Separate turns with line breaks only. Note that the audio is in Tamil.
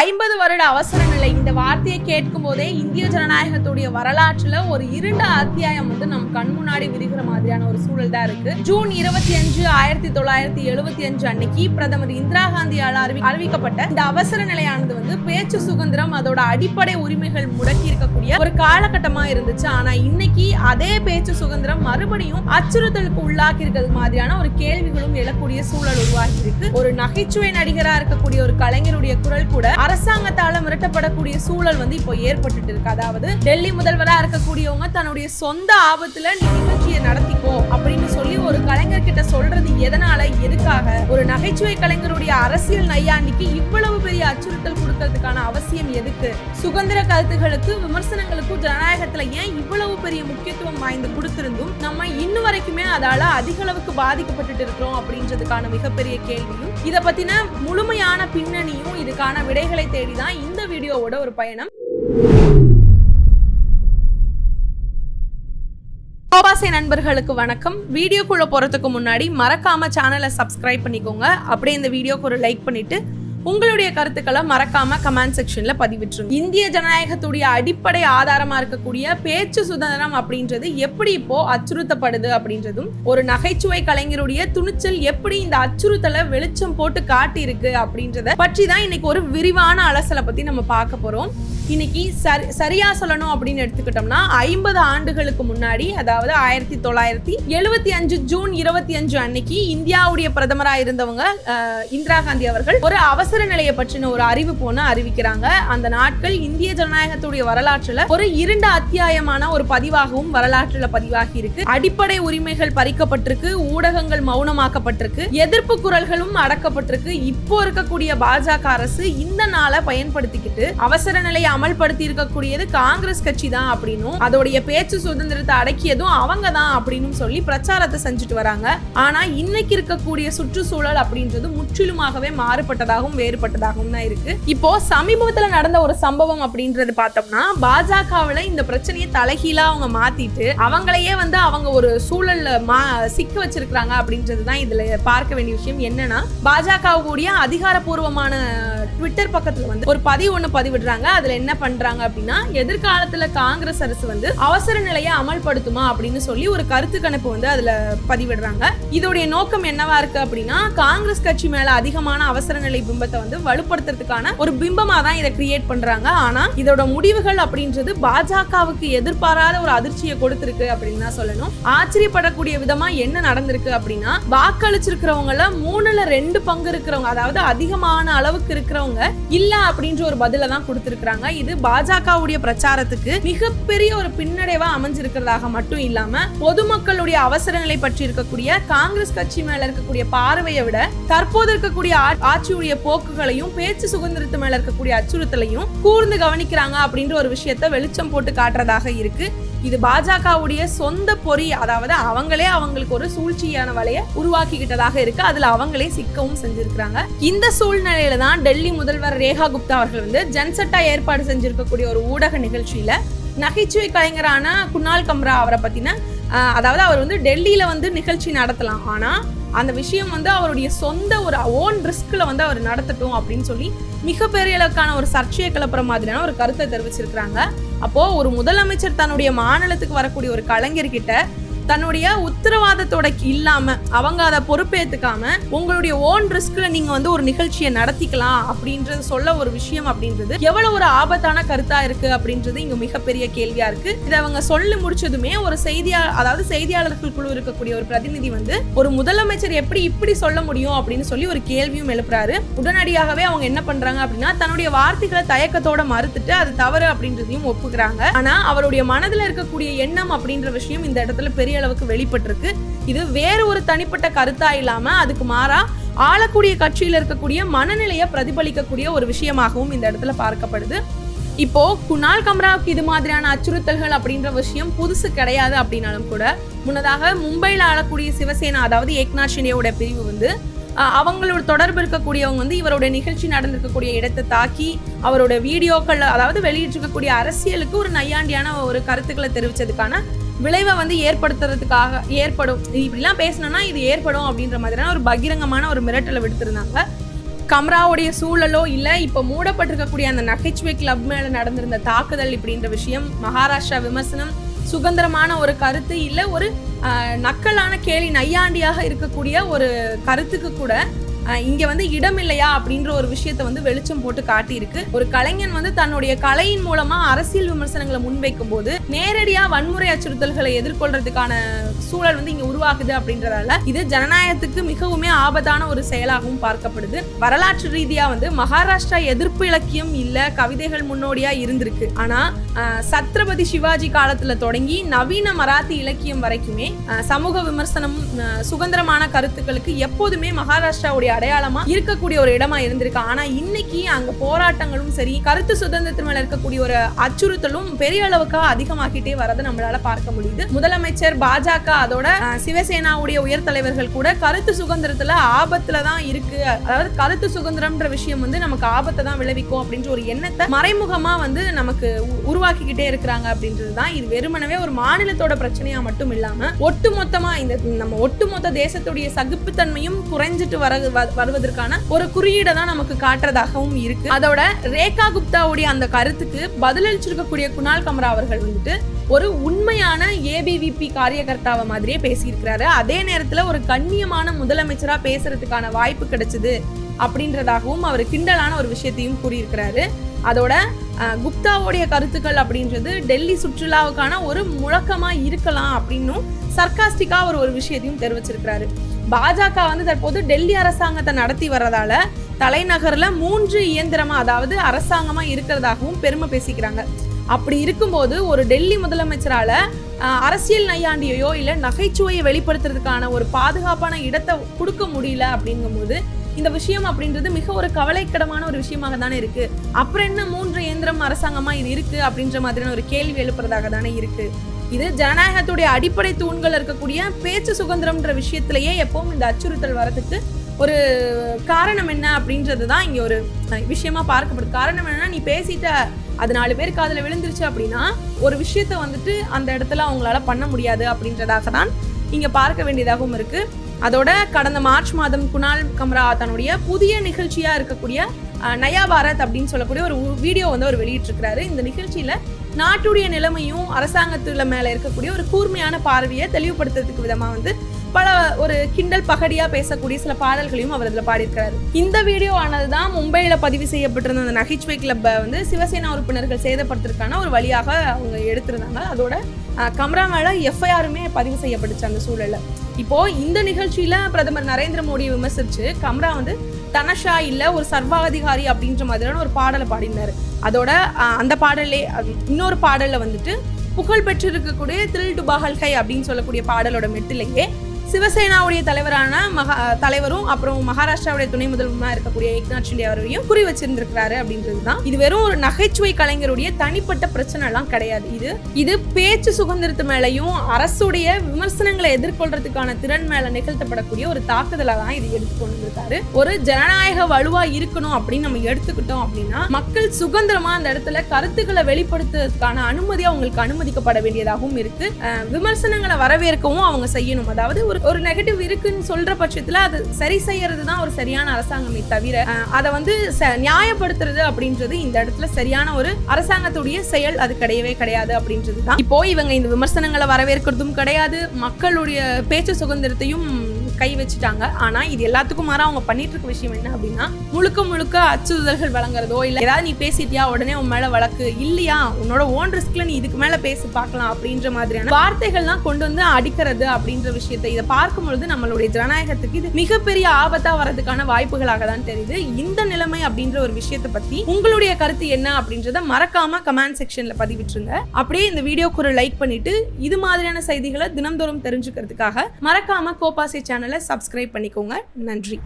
ஐம்பது வருட அவசர நிலை. இந்த வார்த்தையை கேட்கும் போதே இந்திய ஜனநாயகத்துடைய வரலாற்றுல ஒரு இருண்ட அத்தியாயம் வந்து நம் கண் முன்னாடி விரிகிற மாதிரியான ஒரு சூழல் தான் இருக்கு. ஜூன் இருபத்தி அஞ்சு ஆயிரத்தி தொள்ளாயிரத்தி எழுபத்தி அஞ்சு அன்னைக்கு பிரதமர் இந்திரா காந்தியால் அறிவி அறிவிக்கப்பட்ட இந்த அவசர நிலையானது வந்து பேச்சு சுதந்திரம் அதோட அடிப்படை உரிமைகள் முடக்கி இருக்கக்கூடிய ஒரு காலகட்டமா இருந்துச்சு. ஆனா இன்னைக்கு அதே பேச்சு சுதந்திரம் மறுபடியும் அச்சுறுத்தலுக்கு உள்ளாக்கி இருக்கிறது மாதிரியான ஒரு கேள்விகளும் எழக்கூடிய சூழல் உருவாகி இருக்கு. ஒரு நகைச்சுவை நடிகரா இருக்கக்கூடிய ஒரு கலைஞருடைய குரல் கூட அரசாங்கத்தால மிரட்டப்படக்கூடிய சூழல் வந்து இப்போ ஏற்பட்டுட்டு இருக்கு. அதாவது டெல்லி முதல்வராக இருக்கக்கூடியவங்க தன்னுடைய சொந்த ஆபத்துல நீ நிகழ்ச்சியை நடத்திக்கோ அப்படின்னு சொல்லி ஒரு கலைஞர் கிட்ட சொல்றது எதனால எதுக்காக? ஒரு நகைச்சுவை கலைஞருடைய அரசியல் நையாண்டிக்கு இவ்வளவு பெரிய அச்சுறுத்தல் கொடுக்கறதுக்கான அவசியம் எதுக்கு? சுதந்திர கருத்துகளுக்கு விமர்சனங்களுக்கும் ஜனநாயகத்துல ஏன் இவ்வளவு பெரிய முக்கியத்துவம் வாய்ந்து கொடுத்திருந்தும் நம்ம இன்னும் வரைக்குமே அதால அதிக அளவுக்கு பாதிக்கப்பட்டுட்டு இருக்கிறோம் அப்படின்றதுக்கான மிகப்பெரிய கேள்வியும் இதை பத்தின முழுமையான பின்னணியும் இதுக்கான விடைகள் தேடி தான் இந்த வீடியோவோட ஒரு பயணம். கோபாசை நண்பர்களுக்கு வணக்கம். வீடியோக்குள்ளே போறதுக்கு முன்னாடி மறக்காம சேனலை சப்ஸ்கிரைப் பண்ணிக்கோங்க. அப்படியே இந்த வீடியோக்கு ஒரு லைக் பண்ணிட்டு உங்களுடைய கருத்துக்களை மறக்காம கமெண்ட் செக்ஷன்ல பதிவிட்டுருங்க. இந்திய ஜனநாயகத்துடைய அடிப்படை ஆதாரமா இருக்கக்கூடிய பேச்சு சுதந்திரம் அப்படின்றது எப்படி இப்போ அச்சுறுத்தப்படுது அப்படின்றதும் ஒரு நகைச்சுவை கலைஞருடைய துணிச்சல் எப்படி இந்த அச்சுறுத்தலை வெளிச்சம் போட்டு காட்டியிருக்கு அப்படின்றத பற்றி தான் இன்னைக்கு ஒரு விரிவான அலசலை பத்தி நம்ம பார்க்க போறோம். இன்னைக்கு சரி சரியா சொல்லணும் அப்படின்னு எடுத்துக்கிட்டோம்னா ஐம்பது ஆண்டுகளுக்கு முன்னாடி அதாவது ஆயிரத்தி தொள்ளாயிரத்தி எழுபத்தி அஞ்சு ஜூன் இருபத்தி அஞ்சு அன்னைக்கு இந்தியாவுடைய பிரதமராக இருந்தவங்க இந்திரா காந்தி அவர்கள் ஒரு அவசர நிலையை பற்றின ஒரு அறிவிப்பு ஒன்று அறிவிக்கிறாங்க. அந்த நாட்கள் இந்திய ஜனநாயகத்துடைய வரலாற்றுல ஒரு இரண்டு அத்தியாயமான ஒரு பதிவாகவும் வரலாற்றுல பதிவாகி இருக்கு. அடிப்படை உரிமைகள் பறிக்கப்பட்டிருக்கு ஊடகங்கள் மௌனமாக்கப்பட்டிருக்கு எதிர்ப்பு குரல்களும் அடக்கப்பட்டிருக்கு. இப்போ இருக்கக்கூடிய பாஜக அரசு இந்த நாளை பயன்படுத்திக்கிட்டு அவசர நிலையை அமல்படுத்தி இருக்கக்கூடியது காங்கிரஸ் கட்சி தான் அப்படின்னும் அதோடைய பேச்சு சுதந்திரத்தை அடக்கியதும் அவங்க தான் அப்படின்னு சொல்லி பிரச்சாரத்தை செஞ்சுட்டு வராங்க. ஆனா இன்னைக்கு இருக்கக்கூடிய சுற்றுச்சூழல் அப்படின்றது முற்றிலுமாகவே மாறுபட்டதாகவும் வேறுபட்டதாகவும் தான் இருக்கு. இப்போ சமீபத்துல நடந்த ஒரு சம்பவம் அப்படின்றது பார்த்தோம்னா பாஜகவுல இந்த பிரச்சனையை தலைகீழா அவங்க மாத்திட்டு அவங்களையே வந்து அவங்க ஒரு சூழல்ல மா சிக்க வச்சிருக்கிறாங்க அப்படின்றது தான் இதுல பார்க்க வேண்டிய விஷயம் என்னன்னா பாஜகவுடைய அதிகாரப்பூர்வமான ட்விட்டர் பக்கத்துல வந்து ஒரு பதிவு ஒண்ணு பதிவிடுறாங்க. அதுல என்ன பண்றாங்க அப்படின்னா எதிர்காலத்துல காங்கிரஸ் அரசு வந்து அவசர நிலையை அமல்படுத்துமா அப்படின்னு சொல்லி ஒரு கருத்து கணிப்பு வந்து அதுல பதிவிடுறாங்க. இதோடைய நோக்கம் என்னவா இருக்கு அப்படின்னா காங்கிரஸ் கட்சி மேல அதிகமான அவசர நிலை பிம்பத்தை வந்து வலுப்படுத்துறதுக்கான ஒரு பிம்பமா தான் இதை கிரியேட் பண்றாங்க. ஆனா இதோட முடிவுகள் அப்படின்றது பாஜகவுக்கு எதிர்பாராத ஒரு அதிர்ச்சியை கொடுத்திருக்கு அப்படின்னு தான் சொல்லணும். ஆச்சரியப்படக்கூடிய விதமா என்ன நடந்திருக்கு அப்படின்னா வாக்களிச்சிருக்கிறவங்கள மூணுல ரெண்டு பங்கு இருக்கிறவங்க அதாவது அதிகமான அளவுக்கு இருக்கிறவங்க இல்ல அப்படின்ற ஒரு பதில தான் கொடுத்திருக்கிறாங்க. இது பாஜகவுடைய பிரச்சாரத்துக்கு மிகப்பெரிய ஒரு பின்னடைவா அமைஞ்சிருக்கிறதாக மட்டும் இல்லாம பொதுமக்களுடைய அவசர நிலை பற்றி இருக்கக்கூடிய காங்கிரஸ் கட்சி மேல இருக்கக்கூடிய பார்வையை விட தற்போது இருக்கக்கூடிய ஆட்சியுடைய போக்குகளையும் பேச்சு சுதந்திரத்து மேல இருக்கக்கூடிய அச்சுறுத்தலையும் கூர்ந்து கவனிக்கிறாங்க அப்படின்ற ஒரு விஷயத்த வெளிச்சம் போட்டு காட்டுறதாக இருக்கு. இது பாஜகவுடைய சொந்த பொறி அதாவது அவங்களே அவங்களுக்கு ஒரு சூழ்ச்சியான வலைய உருவாக்கிக்கிட்டதாக இருக்கு. அதுல அவங்களே சிக்கவும் செஞ்சிருக்கிறாங்க. இந்த சூழ்நிலையில தான் டெல்லி முதல்வர் ரேகா குப்தா அவர்கள் வந்து ஜன்சட்டா ஏற்பாடு செஞ்சிருக்கக்கூடிய ஒரு ஊடக நிகழ்ச்சியில நகைச்சுவை கலைஞரான குணால் கம்ரா அவரை பத்தின அதாவது அவர் வந்து டெல்லியில் வந்து நிகழ்ச்சி நடத்தலாம். ஆனால் அந்த விஷயம் வந்து அவருடைய சொந்த ஒரு ஓன் ரிஸ்கில் வந்து அவர் நடத்தட்டும் அப்படின்னு சொல்லி மிகப்பெரிய அளவுக்கான ஒரு சர்ச்சையை கிளப்புற மாதிரியான ஒரு கருத்தை தெரிவிச்சிருக்கிறாங்க. அப்போது ஒரு முதலமைச்சர் தன்னுடைய மாநிலத்துக்கு வரக்கூடிய ஒரு கலைஞர்கிட்ட தன்னுடைய உத்தரவாதத்தோட இல்லாம அவங்க அதை பொறுப்பேத்துக்காம உங்களுடைய ஓன் ரிஸ்க்ல நீங்க வந்து ஒரு நிகழ்ச்சியை நடத்திக்கலாம் அப்படின்றது சொல்ல ஒரு விஷயம் அப்படின்றது எவ்வளவு ஒரு ஆபத்தான கருத்தா இருக்கு அப்படின்றது இங்க மிகப்பெரிய கேள்வியா இருக்கு. இதை அவங்க சொல்லி முடிச்சதுமே ஒரு செய்தியா அதாவது செய்தியாளர்கள் குழு இருக்கக்கூடிய ஒரு பிரதிநிதி வந்து ஒரு முதலமைச்சர் எப்படி இப்படி சொல்ல முடியும் அப்படின்னு சொல்லி ஒரு கேள்வியும் எழுப்புறாரு. உடனடியாகவே அவங்க என்ன பண்றாங்க அப்படின்னா தன்னுடைய வார்த்தைகளை தயக்கத்தோட மறுத்துட்டு அது தவறு அப்படின்றதையும் ஒப்புக்கிறாங்க. ஆனா அவருடைய மனதுல இருக்கக்கூடிய எண்ணம் அப்படின்ற விஷயம் இந்த இடத்துல பெரிய அளவுக்கு வெளிப்பட்டிருக்கு. இது வேறு ஒரு தனிப்பட்ட கருத்தா இல்லாம அதுக்கு மாறா ஆளக்கூடிய கட்சியில இருக்கக்கூடிய மனநிலையை பிரதிபலிக்கக்கூடிய ஒரு விஷயமாகவும் இந்த இடத்துல பார்க்கப்படுது. இப்போ குணால் கம்ராவுக்கு இது மாதிரியான அச்சுறுத்தல்கள் அப்படின்ற விஷயம் புதுசு கிடையாது அப்படின்னாலும் கூட முன்னதாக மும்பையில் ஆளக்கூடிய சிவசேனா அதாவது ஏக்நாத் ஷிண்டேவோட பிரிவு வந்து அவங்களோட தொடர்பு இருக்கக்கூடியவங்க வந்து இவரோட நிகழ்ச்சி நடந்திருக்கக்கூடிய இடத்தை தாக்கி அவரோட வீடியோக்கள் அதாவது வெளியிட்டிருக்கக்கூடிய அரசியலுக்கு ஒரு நையாண்டியான ஒரு கருத்துக்களை தெரிவித்ததுக்கான விளைவை வந்து ஏற்படுத்துறதுக்காக ஏற்படும். இப்படிலாம் பேசணும்னா இது ஏற்படும் அப்படின்ற மாதிரியான ஒரு பகிரங்கமான ஒரு மிரட்டலை விடுத்திருந்தாங்க. கம்ராவுடைய சூழலோ இல்லை இப்போ மூடப்பட்டிருக்கக்கூடிய அந்த நகைச்சுவை கிளப் மேலே நடந்திருந்த தாக்குதல் இப்படின்ற விஷயம் மகாராஷ்டிரா விமர்சனம் சுதந்திரமான ஒரு கருத்து இல்லை ஒரு நக்கலான கேலி நையாண்டியாக இருக்கக்கூடிய ஒரு கருத்துக்கு கூட இங்க வந்து இடம் இல்லையா அப்படின்ற ஒரு விஷயத்த வந்து வெளிச்சம் போட்டு காட்டியிருக்கு. ஒரு கலைஞன் வந்து தன்னுடைய கலையின் மூலமா அரசியல் விமர்சனங்களை முன்வைக்கும் போது நேரடியா வன்முறை அச்சுறுத்தல்களை எதிர்கொள்றதுக்கான சூழல் வந்து இங்க உருவாகுது அப்படின்றதால இது ஜனநாயகத்துக்கு மிகவுமே ஆபத்தான ஒரு செயலாகவும் பார்க்கப்படுது. வரலாற்று ரீதியா வந்து மகாராஷ்டிரா எதிர்ப்பு இலக்கியம் இல்ல கவிதைகள் முன்னோடியா இருந்திருக்கு. ஆனா சத்ரபதி சிவாஜி காலத்துல தொடங்கி நவீன மராத்தி இலக்கியம் வரைக்குமே சமூக விமர்சனம் சுதந்திரமான கருத்துக்களுக்கு எப்போதுமே மகாராஷ்டிராவுடைய அடையாளமா இருக்கக்கூடிய ஒரு இடமா இருந்திருக்கு. ஆனா இன்னைக்கு அங்க போராட்டங்களும் சரி கருத்து சுதந்திரத்தின் மேல இருக்கக்கூடிய ஒரு அச்சுறுத்தலும் பெரிய அளவுக்கு அதிகமாகிட்டே வரதை நம்மளால பார்க்க முடியுது. முதலமைச்சர் பாஜக அதோட சிவசேனாவுடைய உயர் தலைவர்கள் கூட கருத்து சுதந்திரத்துல ஆபத்துல தான் இருக்கு. அதாவது கருத்து சுதந்திரம்ன்ற விஷயம் வந்து நமக்கு ஆபத்தை தான் விளைவிக்கும் அப்படின்ற ஒரு எண்ணத்தை மறைமுகமா வந்து நமக்கு உ- உருவாக்கிக்கிட்டே இருக்கிறாங்க அப்படின்றது தான். இது வெறுமனவே ஒரு மாநிலத்தோட பிரச்சனையா மட்டும் இல்லாம ஒட்டுமொத்தமா இந்த நம்ம ஒட்டுமொத்த தேசத்துடைய சகிப்புத்தன்மையும் குறைஞ்சிட்டு வர வ- வருவதற்கான ஒரு குறியீடை தான் நமக்கு காட்டுறதாகவும் இருக்கு. அதோட ரேகா குப்தாவுடைய அந்த கருத்துக்கு பதிலளிச்சிருக்கக்கூடிய குணால் கமரா அவர்கள் வந்துட்டு ஒரு உண்மையான ஏபிவிபி காரியகர்த்தாவை மாதிரியே பேசியிருக்கிறாரு. அதே நேரத்துல ஒரு கண்ணியமான முதலமைச்சரா பேசுறதுக்கான வாய்ப்பு கிடைச்சது அப்படின்றதாகவும் அவர் கிண்டலான ஒரு விஷயத்தையும் கூறியிருக்கிறாரு. அதோட அஹ், குப்தாவுடைய கருத்துக்கள் அப்படின்றது டெல்லி சுற்றுலாவுக்கான ஒரு முழக்கமா இருக்கலாம் அப்படின்னும் சர்க்காஸ்டிக்கா அவர் ஒரு விஷயத்தையும் தெரிவிச்சிருக்கிறாரு. பாஜக வந்து தற்போது டெல்லி அரசாங்கத்தை நடத்தி வர்றதால தலைநகர்ல மூன்று இயந்திரமா அதாவது அரசாங்கமா இருக்கிறதாகவும் பெருமை பேசிக்கிறாங்க. அப்படி இருக்கும்போது ஒரு டெல்லி முதலமைச்சரால அரசியல் நையாண்டியையோ இல்ல நகைச்சுவையை வெளிப்படுத்துறதுக்கான ஒரு பாதுகாப்பான இடத்தை கொடுக்க முடியல அப்படிங்கும்போது இந்த விஷயம் அப்படின்றது மிக ஒரு கவலைக்கிடமான ஒரு விஷயமாக தானே இருக்கு. அப்புறம் என்ன மூன்று இயந்திரம் அரசாங்கமா இது இருக்கு அப்படின்ற மாதிரியான ஒரு கேள்வி எழுப்புறதாக தானே இருக்கு. இது ஜனநாயகத்துடைய அடிப்படை தூண்கள் இருக்கக்கூடிய பேச்சு சுதந்திரம்ன்ற விஷயத்திலேயே எப்பவும் இந்த அச்சுறுத்தல் வரதுக்கு ஒரு காரணம் என்ன அப்படின்றது தான் இங்கே ஒரு விஷயமா பார்க்கப்படுது. காரணம் என்னன்னா நீ பேசிட்ட அது நாலு பேர் காதில் விழுந்துருச்சு அப்படின்னா ஒரு விஷயத்த வந்துட்டு அந்த இடத்துல அவங்களால பண்ண முடியாது அப்படின்றதாக தான் இங்கே பார்க்க வேண்டியதாகவும் இருக்கு. அதோட கடந்த மார்ச் மாதம் குணால் கம்ரா தன்னுடைய புதிய நிகழ்ச்சியா இருக்கக்கூடிய நயா பாரத் அப்படின்னு சொல்லக்கூடிய ஒரு வீடியோ வந்து அவர் வெளியிட்டிருக்கிறாரு. இந்த நிகழ்ச்சியில நாட்டுடைய நிலைமையும் அரசாங்கத்துல மேல இருக்கக்கூடிய ஒரு கூர்மையான பார்வையை தெளிவுபடுத்துறதுக்கு விதமா வந்து பல ஒரு கிண்டல் பகடியா பேசக்கூடிய சில பாடல்களையும் அவர் இதுல பாடியிருக்கிறாரு. இந்த வீடியோ ஆனதுதான் மும்பையில பதிவு செய்யப்பட்டிருந்த அந்த நகைச்சுவை கிளப்பை வந்து சிவசேனா உறுப்பினர்கள் சேதப்படுத்துறதுக்கான ஒரு வழியாக அவங்க எடுத்திருந்தாங்க. அதோட கமரா மேல எஃப்ஐஆருமே பதிவு செய்யப்பட்டுச்சு அந்த சூழல்ல. இப்போ இந்த நிகழ்ச்சியில பிரதமர் நரேந்திர மோடியை விமர்சிச்சு கம்ரா வந்து தனஷா இல்லை ஒரு சர்வாதிகாரி அப்படின்ற மாதிரியான ஒரு பாடலை பாடினாரு. அதோட அந்த பாடலே இன்னொரு பாடலில் வந்துட்டு புகழ் பெற்றிருக்கக்கூடிய தில் டு அப்படின்னு சொல்லக்கூடிய பாடலோட மெட்டிலேயே சிவசேனாவுடைய தலைவரான மகா தலைவரும் அப்புறம் மகாராஷ்டிராவுடைய துணை முதல்வருமா இருக்கக்கூடிய ஏக்நாத் ஷிண்டே அவரையும் குறி வச்சிருந்திருக்கிறாரு அப்படின்றது தான் இது வெறும் ஒரு நகைச்சுவை கலைஞருடைய தனிப்பட்ட பிரச்சனை எல்லாம் கிடையாது. இது இது பேச்சு சுதந்திரத்து மேலையும் அரசுடைய விமர்சனங்களை எதிர்கொள்றதுக்கான திறன் மேல நிகழ்த்தப்படக்கூடிய ஒரு தாக்குதலா தான் இது எடுத்துக்கொண்டு இருக்காரு ஒரு ஜனநாயக வலுவா இருக்கணும் அப்படின்னு நம்ம எடுத்துக்கிட்டோம் அப்படின்னா மக்கள் சுதந்திரமா அந்த இடத்துல கருத்துக்களை வெளிப்படுத்துறதுக்கான அனுமதி அவங்களுக்கு அனுமதிக்கப்பட வேண்டியதாகவும் இருக்கு. விமர்சனங்களை வரவேற்கவும் அவங்க செய்யணும். அதாவது ஒரு ஒரு நெகட்டிவ் இருக்குன்னு சொல்ற பட்சத்துல அது சரி செய்யறது தான் ஒரு சரியான அரசாங்கமே தவிர அதை வந்து நியாயப்படுத்துறது அப்படின்றது இந்த இடத்துல சரியான ஒரு அரசாங்கத்துடைய செயல் அது கிடையவே கிடையாது அப்படின்றது தான் இப்போ இவங்க இந்த விமர்சனங்களை வரவேற்கிறதும் கிடையாது. மக்களுடைய பேச்சு சுதந்திரத்தையும் கை வச்சுட்டாங்க. ஆனா இது எல்லாத்துக்கும் மாற அவங்க பண்ணிட்டு இருக்க விஷயம் என்ன அப்படின்னா முழுக்க முழுக்க அச்சுறுதல்கள் வழங்குறதோ இல்ல ஏதாவது நீ பேசிட்டியா உடனே உன் மேல வழக்கு இல்லையா உன்னோட ஓன் ரிஸ்க்ல நீ இதுக்கு மேல பேசி பார்க்கலாம் அப்படின்ற மாதிரியான வார்த்தைகள்லாம் கொண்டு வந்து அடிக்கிறது அப்படின்ற விஷயத்தை இதை பார்க்கும் பொழுது நம்மளுடைய ஜனநாயகத்துக்கு இது மிகப்பெரிய ஆபத்தா வர்றதுக்கான வாய்ப்புகளாக தான் தெரியுது. இந்த நிலைமை அப்படின்ற ஒரு விஷயத்தை பத்தி உங்களுடைய கருத்து என்ன அப்படின்றத மறக்காம கமெண்ட் செக்ஷன்ல பதிவிட்டுருங்க. அப்படியே இந்த வீடியோக்கு ஒரு லைக் பண்ணிட்டு இது மாதிரியான செய்திகளை தினம்தோறும் தெரிஞ்சுக்கிறதுக்காக மறக்காம கோபாசி சேனலை சப்ஸ்கிரைப் பண்ணிக்கோங்க. நன்றி.